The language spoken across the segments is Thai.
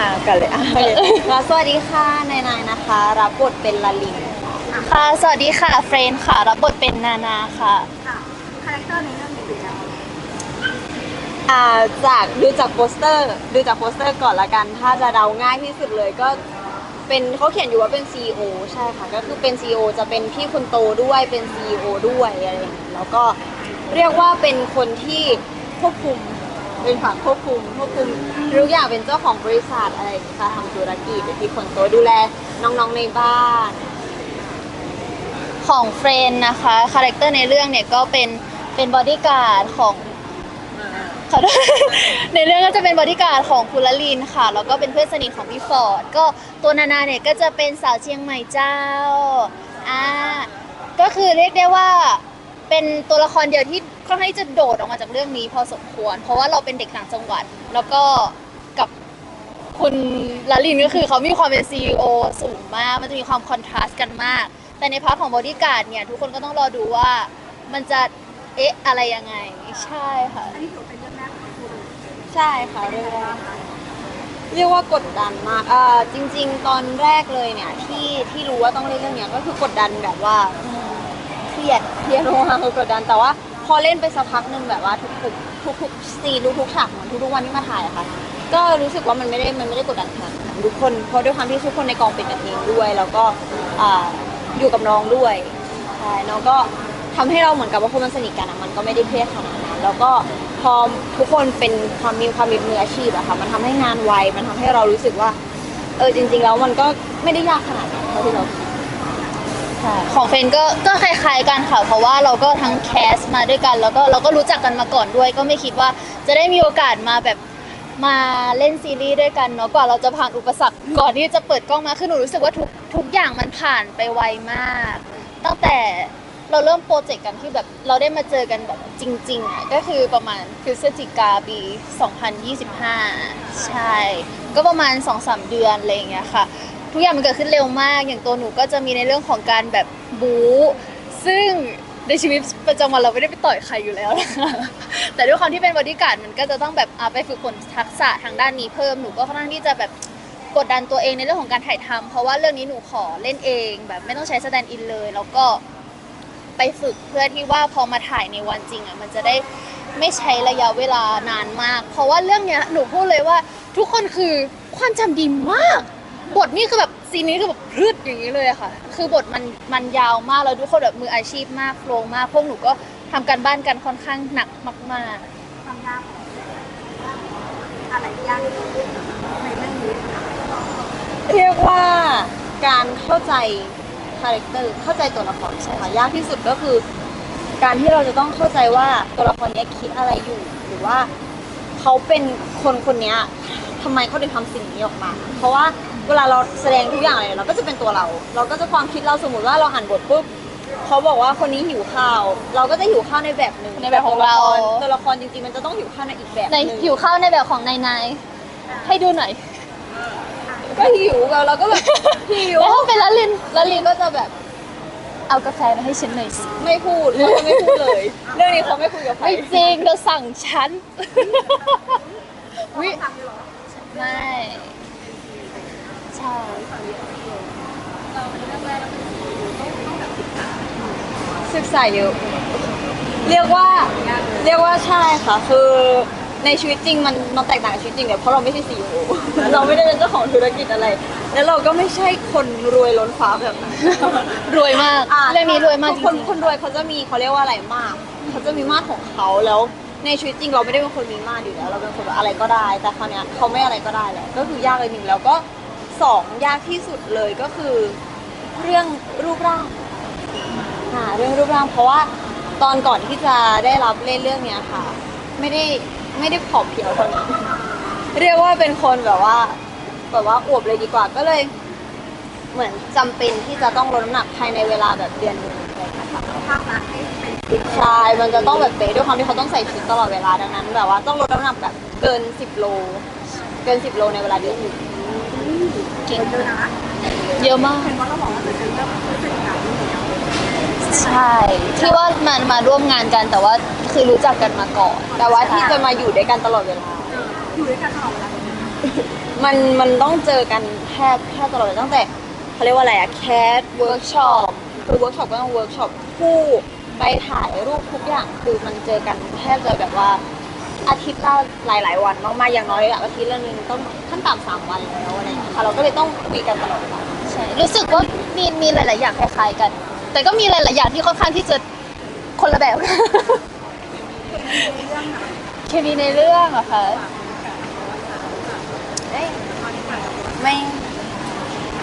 อ่ากันเลยอะโอเคก็สวัสดีค่ะนายนายนะคะ รับบทเป็นลาลินค่ะค่ะ สวัสดีค่ะเฟรนค่ะ รับบทเป็นนานาค่ะ ค่ะคาแรคเตอร์ในเรื่องนี้เป็นยังไงอ่าจากดูจากโปสเตอร์ดูจากโปสเตอร์ก่อนละกัน ถ้าจะเดาง่ายที่สุดเลยก็เป็นเขาเขียนอยู่ว่าเป็น CEO ใช่ค่ะ ก็คือเป็น CEO จะเป็นพี่คนโตด้วยเป็น CEO ด้วยอะไรอย่างเงี้ยแล้วก็เรียกว่าเป็นคนที่ควบคุม เป็นฝั่งควบคุมควบคุมทุกอย่างเป็นเจ้าของบริษัทอะไรอย่างเงี้ยค่ะทำธุรกิจเป็นพี่คนโตดูแลน้องๆในบ้าน ของเฟรนนะคะคาแรคเตอร์ในเรื่องเนี่ยก็เป็นเป็นบอดี้การ์ดของขอโทษในเรื่องก็จะเป็นบอดี้การ์ดของคุณละลินค่ะ แล้วก็เป็นเพื่อนสนิทของพี่ฟอร์ด ก็ตัวนานาเนี่ยก็จะเป็นสาวเชียงใหม่เจ้า อ่า ก็คือเรียกได้ว่า เป็นตัวละครเดียวที่ค่อนข้างที่จะโดดออกมาจากเรื่องนี้พอสมควร เพราะว่าเราเป็นเด็กต่างจังหวัด แล้วก็กับคุณลาลินก็คือเขามีความเป็น CEO สูงมาก มันจะมีความคอนทราสต์กันมาก แต่ในพาร์ทของบอดี้การ์ดเนี่ย ทุกคนก็ต้องรอดูว่ามันจะเอ๊ะอะไรยังไง ใช่ค่ะ อันนี้ถือเป็นเรื่องแรกของทั้งคู่เลยใช่ค่ะเรื่องแรกเรียกว่ากดดันมากอ่าจริง ๆ ตอนแรกเลยเนี่ยที่ที่รู้ว่าต้องเล่นเรื่องเนี้ยก็คือกดดันแบบว่า รียดเครียดมากคือกดดันแต่ว่า พอเล่นไปสักพักหนึ่งแบบว่าทุกๆทุกๆซีนทุกๆฉากของทุกๆวันที่มาถ่ายอะค่ะ ก็รู้สึกว่ามันไม่ได้มันไม่ได้กดดันขนาดนั้นทุกคนเพราะด้วยความที่ทุกคนในกองเป็นกันเองด้วย แล้วก็อ่าอยู่กับน้องด้วยใช่น้องก็ทำให้เราเหมือนกับว่าคนมันสนิทกันอะมันก็ไม่ได้เครียดขนาดนั้นแล้วก็พอทุกคนเป็นความมีความมีมืออาชีพอะค่ะ มันทำให้งานไวมันทำให้เรารู้สึกว่า เออจริง ๆ แล้วมันก็ไม่ได้ยากขนาดนั้นเท่าที่เราคิด ของเฟนก็ก็คล้ายๆกันค่ะ เพราะว่าเราก็ทั้งแคสมาด้วยกัน แล้วก็เราก็รู้จักกันมาก่อนด้วย ก็ไม่คิดว่าจะได้มีโอกาสมาแบบมาเล่นซีรีส์ด้วยกันเนาะกว่าเราจะผ่านอุปสรรคก่อนที่จะเปิดกล้องมาคือหนูรู้สึกว่าทุกทุกอย่างมันผ่านไปไวมาก ตั้งแต่เราเริ่มโปรเจกต์กันที่แบบเราได้มาเจอกันแบบจริงๆอะก็คือประมาณพฤศจิกาปี 2025 ใช่ ก็ประมาณ 2-3 เดือนอะไรอย่างเงี้ยค่ะ ทุกอย่างมันเกิดขึ้นเร็วมาก อย่างตัวหนูก็จะมีในเรื่องของการแบบบู๊ซึ่งในชีวิตประจำวันเราไม่ได้ไปต่อยใครอยู่แล้วนะคะแต่ด้วยความที่เป็นบอดี้การ์ดมันก็จะต้องแบบอะไปฝึกฝนทักษะทางด้านนี้เพิ่มหนูก็ค่อนข้างที่จะแบบกดดันตัวเองในเรื่องของการถ่ายทำเพราะว่าเรื่องนี้หนูขอเล่นเอง แบบไม่ต้องใช้แสดงอินเลย แล้วก็ไปฝึกเพื่อที่ว่าพอมาถ่ายในวันจริงอะมันจะได้ไม่ใช้ระยะเวลานานมาก เพราะว่าเรื่องเนี้ยหนูพูดเลยว่าทุกคนคือความจำดีมาก บทนี่คือแบบซีนนี้คือแบบพรึดอย่างนี้เลยอะค่ะ คือบทมันมันยาวมากแล้วทุกคนแบบมืออาชีพมากโฟลว์มากพวกหนูก็ทำการบ้านกันค่อนข้างหนักมากความยากของอะไรยากในเรื่องนี้เรียกว่าการเข้าใจคาแรคเตอร์เข้าใจตัวละครค่ะยากที่สุดก็คือ การที่เราจะต้องเข้าใจว่าตัวละครเนี้ยคิดอะไรอยู่ หรือว่าเขาเป็นคนคนเนี้ยทำไมเขาถึงทำสิ่งนี้ออกมา เพราะว่า เวลาเราแสดงทุกอย่างเลยเราก็จะเป็นตัวเรา เราก็จะความคิดเราสมมติว่าเราอ่านบทปุ๊บเขาบอกว่าคนนี้หิวข้าว เราก็จะหิวข้าวในแบบหนึ่งในแบบของเรา ตัวละคตัวละครจริงๆมันจะต้องหิวข้าวในอีกแบบๆหในนึ่งหิวข้าวในแบบของนายนายให้ดูหน่อยก็หิวแบบเราก็แบบหิว แล้วถ้าเป็นละลินละลินก็จะแบบ เอากาแฟมาให้ฉันหน่อยสิไม่พูดเขาจะไม่พูดเลย เรื่องนี้เขาไม่คุยกับใครไม่จริงเธอสั่งฉันวิทำเลยเหรอไม่ ใช่ศึกษาเยอะเรียกว่าเรียกว่าใช่ค่ะ คือในชีวิตจริงมันมันแตกต่างกับชีวิตจริงเนี่ยเพราะเราไม่ใช่ซีอเราไม่ได้เป็นเจ้าของธุรกิจอะไร แล้วเราก็ไม่ใช่คนรวยล้นฟ้าแบบนั้นรวยมากอะเรื่องนี้รวยมากจคนริงคนรวยเขาจะมีเขาเรียกว่าอะไรมากเขาจะมีมาตรของเขาแล้วในชีวิตจริงเราไม่ได้เป็นคนมีมาตรอยู่แล้วเราเป็นคนแบบอะไรก็ได้ แต่คราวเนี้ยเขาไม่อะไรก็ได้แล้วก็คือยากเลยหนึ่งแล้วก็ สองยากที่สุดเลยก็คือ เรื่องรูปร่างค่ะเรื่องรูปร่าง เพราะว่าตอนก่อนที่จะได้รับเล่นเรื่องเนี้ยค่ะ ไม่ได้ไม่ได้ผอมเพียวคนนี้เรียกว่าเป็นคนแบบว่าแบบว่าอวบเลยดีกว่าก็เลย เหมือนจำเป็นที่จะต้องลดน้ำหนักภายในเวลาแบบเดือนนึงอะไรอย่าภาพลักษณ์ให้เป็นใช่ มันจะต้องแบบเป๊ะด้วยความที่เขาต้องใส่ชุดตลอดเวลาดังนั้น แบบว่าต้องลดน้ำหนักแบบเกิน 10 โล เกิน 10 โลในเวลาเดือนหนึ่ง เก่งเยอะนะเยอะมาก เห็นว่าเราบอกว่าจะเป็นเรื่องพฤศจิกายนนี้แล้วใช่ที่ว่ามันมาร่วมงานกันแต่ว่าคือรู้จักกันมาก่อน แต่ว่าที่จะมาอยู่ด้วยกันตลอดเวลา เอออยู่ด้วยกันตลอดเวลาไมันมันต้องเจอกันแทบแทบตลอดเลยตั้งแต่เขาเรียกว่าอะไรอะแคสเวิร์กช็อปคือเวิร์กช็อปก็ต้องเวิร์กช็อปคู่ไปถ่ายรูปทุกอย่างคือมันเจอกันแทบจะแบบว่า อาทิตย์ละหลาย ๆ วันมากๆอย่างน้อยอาทิตย์ละหนึงต้องขั้นต่ำสามวันแล้วอะไรอย่างเงี้ยค่ะเราก็เลยต้องคุยกันตลอดเวลาใช่รู้สึกว่ามีมีหลาย ๆ อย่างคล้ายๆกัน แต่ก็มีหลาย ๆ อย่างที่ค่อนข้างที่จะคนละแบบ เคมีในเรื่องเหรอะคะเอ้ยไม่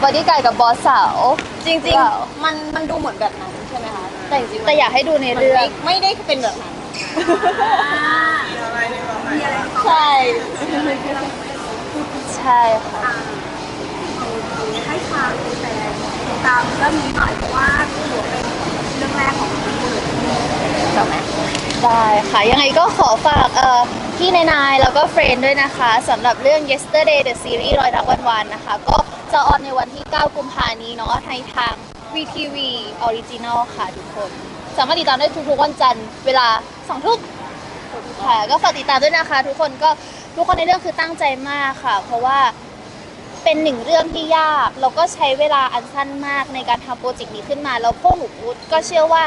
บอดี้การ์ดกับบอสสาว จริงเปล่าๆมันมันดูเหมือนแบบนั้นใช่ไหมคะแต่จริงๆมันแต่อยากให้ดูในมันเรื่อง ไม่ไม่ได้เป็นแบบนั้น ใช่ ใช่ค่ะให้ทางแฟนติดตามเรื่องนี้หน่อยเพราะว่าถือว่าเป็นเรื่องแรกของคุณเลยถูกไหมได้ค่ะ ยังไงก็ขอฝากเอ่อพี่นายนายแล้วก็เฟรนด์ด้วยนะคะสำหรับเรื่อง yesterday the series รอยรักวันวานนะคะ ก็จะออนในวันที่ 9 กุมภานี้เนาะในทาง VTV Original ค่ะทุกคน สามารถติดตามได้ทุกๆวันจันทร์เวลา2ทุ่ม ค่ะ ก็ฝากติดตามด้วยนะคะ ทุกคนก็ทุกคนในเรื่องคือตั้งใจมากค่ะ เพราะว่าเป็นหนึ่งเรื่องที่ยากแล้วก็ใช้เวลาอันสั้นมากในการทำโปรเจกต์นี้ขึ้นมาแล้วพวกหนูก็เชื่อว่า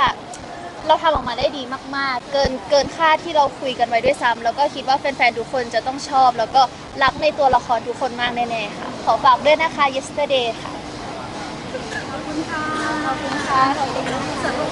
เราทำออกมาได้ดีมาก ๆ เกินเกินคาดที่เราคุยกันไว้ด้วยซ้ำแล้วก็คิดว่าแฟน ๆ ทุกคนจะต้องชอบ แล้วก็รักในตัวละครทุกคนมากแน่ ๆ ค่ะ ขอฝากด้วยนะคะ yesterday ค่ะ ขอบคุณค่ะ ขอบคุณค่ะสรุป